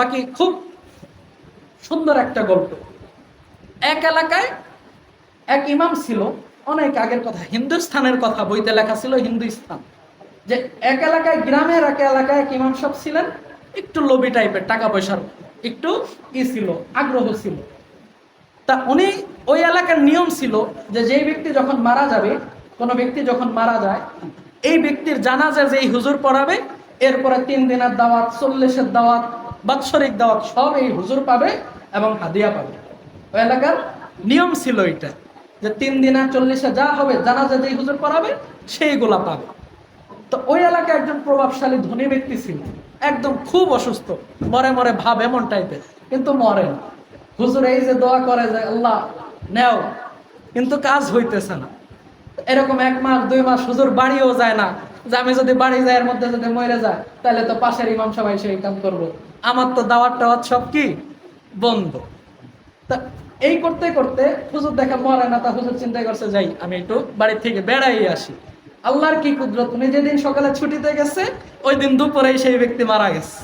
বাকি খুব সুন্দর একটা গল্প। এক এলাকায় এক ইমাম ছিল, অনেক আগের কথা, হিন্দুস্থানের কথা বইতে লেখা ছিল হিন্দুস্থান। যে এক এলাকায় গ্রামের এক এলাকায় এক ইমাম সব ছিলেন, একটু লোভি টাইপের, টাকা পয়সার, একটু ই ছিল, আগ্রহ ছিল। তা উনি ওই এলাকার নিয়ম ছিল যে যেই ব্যক্তি যখন মারা যাবে, কোনো ব্যক্তি যখন মারা যায়, এই ব্যক্তির জানাজা যেই হুজুর পড়াবে, এরপরে তিন দিনের দাওয়াত, চল্লিশের দাওয়াত বাৎসরিক দাওয়াত সব এই হুজুর পাবে এবং হাদিয়া পাবে। ওই এলাকার নিয়ম ছিল এটা যে তিন দিনের চল্লিশে যা হবে জানা জানাজা যেই হুজুর পড়াবে, সেইগুলা পাবে। তো ওই এলাকায় একজন প্রভাবশালী ধনী ব্যক্তি ছিল, একদম খুব অসুস্থ, মরে মরে ভাব এমন টাইপের, কিন্তু মরে না। হুজুর এই যে দোয়া করে যে, আল্লাহ, নেও। কিন্তু কাজ হইতেছে না। এরকম এক মাস, দুই মাস হুজুর বাড়িও যায় না যে আমি যদি বাড়ি যাই এর মধ্যে যদি মরে যায় তাহলে তো পাশের ইমাম সবাই সেই কাম করব। আমার তো দাওয়াত টাওয়াত সব কি? বন্ধ। তা এই করতে করতে হুজুর দেখা মরে না তা হুজুর চিন্তা করছে, যাই, আমি একটু বাড়ি থেকে বেড়াই আসি। আল্লাহর কি কুদরত? উনি যেদিন সকালে ছুটিতে গেছে, ওই দিন দুপুরেই সেই ব্যক্তি মারা গেছে।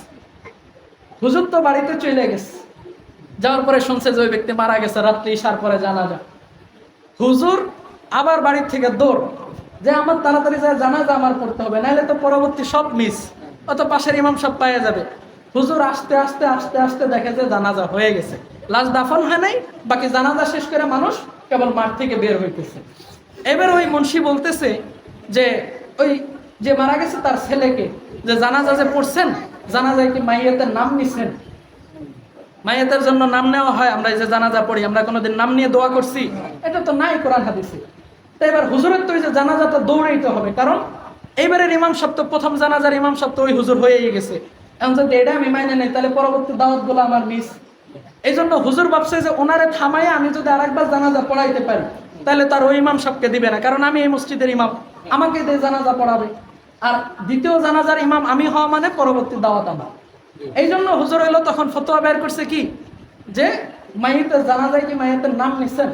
হুজুর তো বাড়িতে চলে গেছে। যাওয়ার পরে শুনছে যে ওই ব্যক্তি মারা গেছে, রাত্রি ইশার পরে জানা যায় হুজুর আবার বাড়ির থেকে দৌড়। যে আমার তাড়াতাড়ি যায়, জানাজা আমার পড়তে হবে নাহলে তো পরবর্তী সব মিস অত পাশের ইমাম সব পাওয়া যাবে। হুজুর আস্তে আস্তে আস্তে আস্তে দেখে যে জানাজা হয়ে গেছে। লাশ দাফন হয় নাই, বাকি জানাজা শেষ করে মানুষ কেবল মাঠ থেকে বের হইতেছে। এবার ওই মুন্সি বলতেছে যে, ওই যে মারা গেছে তার ছেলেকে, যে জানাজা যে পড়ছেন, জানাজায় কি মাইয়াতের নাম নিছেন? মাইয়াতের জন্য নাম নেওয়া হয়, আমরা যে জানাজা পড়ি, আমরা কোনোদিন নাম নিয়ে দোয়া করছি। এটা তো নাই কোরআন হাদিসে। তো এবার হুজুরের তো যে জানাজাটা দৌড়াইতে হবে, কারণ এইবারের ইমাম তো প্রথম জানাজার ইমাম তো ওই হুজুর হয়েই গেছে। এখন যদি এটা আমি মাইনে নেই, তাহলে পরবর্তী দাওয়াতগুলো আমার মিস এই জন্য হুজুর ভাবছে যে ওনারে থামাই আমি যদি আরেকবার জানাজা পড়াইতে পারি, তাহলে তার ওই ইমাম সাহেবকে দিবে না, কারণ আমি এই মসজিদের ইমাম। আমাকে দিয়ে জানাজা পড়াবে। আর দ্বিতীয় জানাজার ইমাম আমি হওয়া মানে পরবর্তী দাওয়াত আমার। এই জন্য হুজুর হইল তখন ফতোয়া বের করছে কি? যে মাইয়েতের জানা যায় কি মাইয়েতের নাম নিছেন?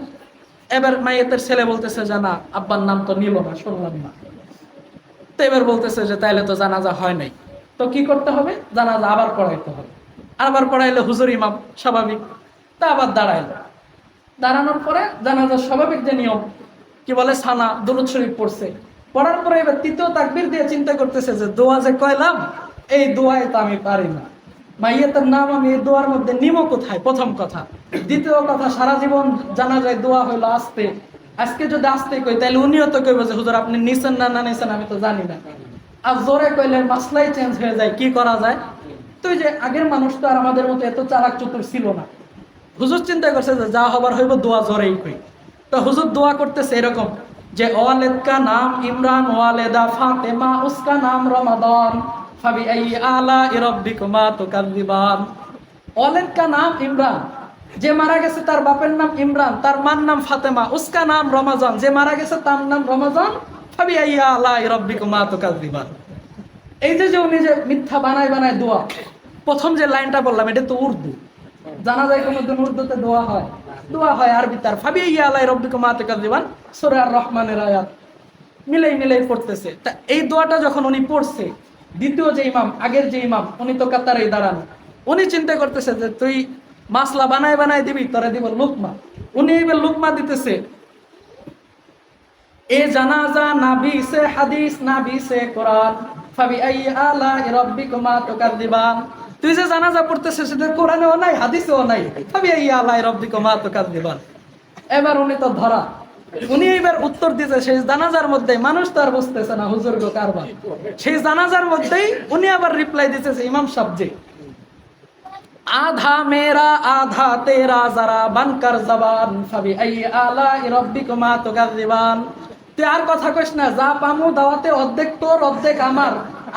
এবার মাইয়েতের ছেলে বলতেছে, যে না, আব্বার নাম তো নিল না, শুনলাম না। তো এবার বলতেছে যে, তাইলে তো জানাজা হয় নাই। তো কি করতে হবে? জানাজা আবার পড়াইতে হবে। আবার পড়াইলে হুজুর, ইমাম, স্বাভাবিক। তা আবার দাঁড়াইলো। দাঁড়ানোর পরে জানাজার স্বাভাবিক যে নিয়ম, কি বলে, সানা, দুরুদ শরীফ পড়ছে। পড়ার পরে এবার তৃতীয় তাকবির দিয়ে চিন্তা করতেছে যে, দোয়া যে কয়লাম, এই দোয়ায় তো আমি পারি না। মাইয়াতের নাম আমি এই দোয়ার মধ্যে নিম কোথায়? প্রথম কথা। দ্বিতীয় কথা, সারা জীবন জানা যায় দোয়া হইল আসতে। আজকে যদি আসতে কই তাহলে উনিও তো কইব যে, হুজুর, আপনি নিছেন না না নিছেন, আমি তো জানি না। আর জোরে কইলে মাসলাই চেঞ্জ হয়ে যায়, কি করা যায়? তো যে আগের মানুষ তো আর আমাদের মতো এত চালাক চতুর ছিল না। হুজুর চিন্তা করছে যে, যা হবার হইব দোয়া জোরেই কই তো হুজুর দোয়া করতেছে এরকম যে, ওয়ালেদ কা নাম ইমরান, ওয়ালেদা ফাতেমা উসকা নাম রমাদান। ফাবি আই আলা ইরাব্বিকুমা ওয়ালেদ কা নাম ইমরান। যে মারা গেছে তার বাপের নাম ইমরান, তার মার নাম ফাতেমা, উসকা নাম রমাজান। যে মারা গেছে তার নাম ফাবি আই আলা ইরাব্বিকুমা এই যে যে উনি যে মিথ্যা বানায় বানায় দোয়া প্রথম যে লাইনটা বললাম, এটা তো উর্দু। জানা যায় কোনোদিন উর্দুতে দোয়া হয়। দোয়া হয় আরবি তার ফাবি ইয়া আলাই রব্বিকুম মাতুকা দিবান সূরা আর রহমানের আয়াত মিলাই মিলাই পড়তেছে। তা এই দোয়াটা যখন উনি পড়ছে দ্বিতীয় যে ইমাম, আগের যে ইমাম, উনি তো কাতারেই দাঁড়ানো। উনি চিন্তা করতেছে যে, তুই মাসলা বানায় বানায় দিবি, তোরা দিব লুকমা। উনি এবার লুকমা দিতেছে। এ জানাজা নাবি সে হাদিস নাবি সে কোরআন। ফাবি আই আলা রাব্বিকুমা তুকাযিবান তুই যে জানাজা পড়তেছিস, সেটা কোরআনেও নাই, হাদিসেও নাই। ফাবি আই আলা রাব্বিকুমা তুকাযিবান এবার উনি তো ধরা। উনি এবার উত্তর দিতে সেই জানাজার মধ্যে মানুষ তো আর বুঝতেছে না হুজুর গো কারবার। সেই জানাজার মধ্যেই উনি আবার রিপ্লাই দিতেছে ইমাম সাবজি আধা মেরা আধা তেরা, যারা বানকার জবান, ফাবি আই আলা রব্বিকুমা তুকাযিবান তুই আর কথা কইস না, যা পামু দাওয়াতে অর্ধেক তোর, অর্ধেক আমার,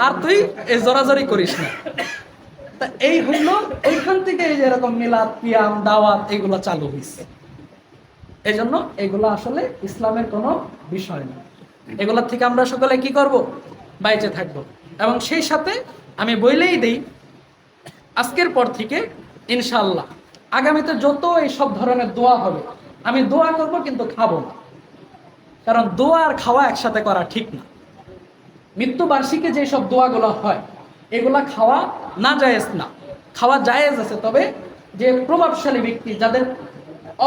আর তুই এই জোরাজরি করিস না। তা এই হইল ওইখান থেকে এই যে এরকম মিলাদ, পিয়াম, দাওয়াত, এগুলো চালু হয়েছে এই জন্য এগুলো আসলে ইসলামের কোনো বিষয় না। এগুলোর থেকে আমরা সকলে কি করব? বাইচে থাকব। এবং সেই সাথে আমি বইলেই দেই, আজকের পর থেকে ইনশাল্লাহ আগামীতে যত এই সব ধরনের দোয়া হবে, আমি দোয়া করব কিন্তু খাব না। কারণ দোয়া আর খাওয়া একসাথে করা ঠিক না। মৃত্যুবার্ষিকী যে সব দোয়াগুলো হয়, এগুলা খাওয়া না জায়েজ না। খাওয়া জায়েজ আছে, তবে যে প্রভাবশালী ব্যক্তি যাদের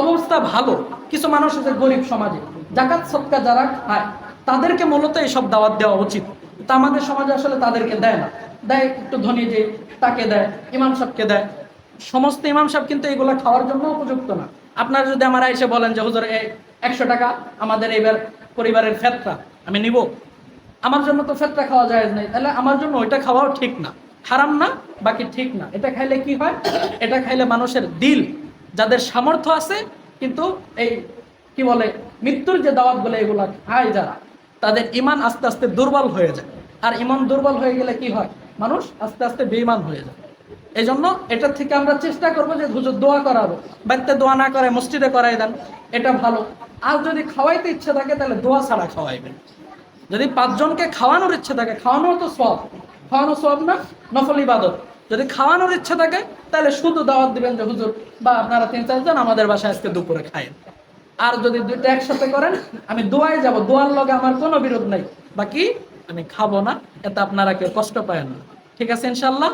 অবস্থা ভালো। কিছু মানুষ আছে গরিব সমাজে। জাকাত, সৎকা যারা খায়, তাদেরকে মূলত এইসব দাওয়াত দেওয়া উচিত। তা আমাদের সমাজে আসলে তাদেরকে দেয় না। দেয় একটু ধনী যে তাকে দেয়, ইমাম সাহেবকে দেয়। সমস্ত ইমাম সাহেব কিন্তু এগুলো খাওয়ার জন্য উপযুক্ত না। আপনারা যদি আমার এসে বলেন যে, হুজুর একশো টাকা আমাদের এবার পরিবারের ফেতরা, আমি নিব। আমার জন্য তো ফেতরা খাওয়া যায় নাই। তাহলে আমার জন্য ওইটা খাওয়াও ঠিক না। হারাম না, বাকি ঠিক না। এটা খাইলে কি হয়? এটা খাইলে মানুষের দিল যাদের সামর্থ্য আছে, কিন্তু এই কি বলে, মৃত্যুর যে দাওয়াত বলে এগুলা খায় যারা, তাদের ইমান আস্তে আস্তে দুর্বল হয়ে যায়। আর ইমান দুর্বল হয়ে গেলে কি হয়? মানুষ আস্তে আস্তে বেইমান হয়ে যায়। এই জন্য এটার থেকে আমরা চেষ্টা করব যে হুজুর দোয়া করাবো। বাড়িতে দোয়া না করে, মসজিদে করাই দেন, এটা ভালো। আর যদি খাওয়াইতে ইচ্ছে থাকে, তাহলে দোয়া ছাড়া খাওয়াইবেন। যদি পাঁচজনকে খাওয়ানোর ইচ্ছে থাকে খাওয়ানো তো সব। খাওয়ানো সব না? নফল ইবাদত। যদি খাওয়ানোর ইচ্ছা থাকে, তাহলে শুধু দাওয়াত দিবেন যে, হুজুর, বা আপনারা তিন চারজন আমাদের বাসায় আজকে দুপুরে খায় আর যদি দুইটা একসাথে করেন, আমি দোয়ায় যাব। দোয়ার লগে আমার কোনো বিরোধ নাই। বাকি আমি খাব না এটা আপনারা কেউ কষ্ট পায় না। ঠিক আছে ইনশাল্লাহ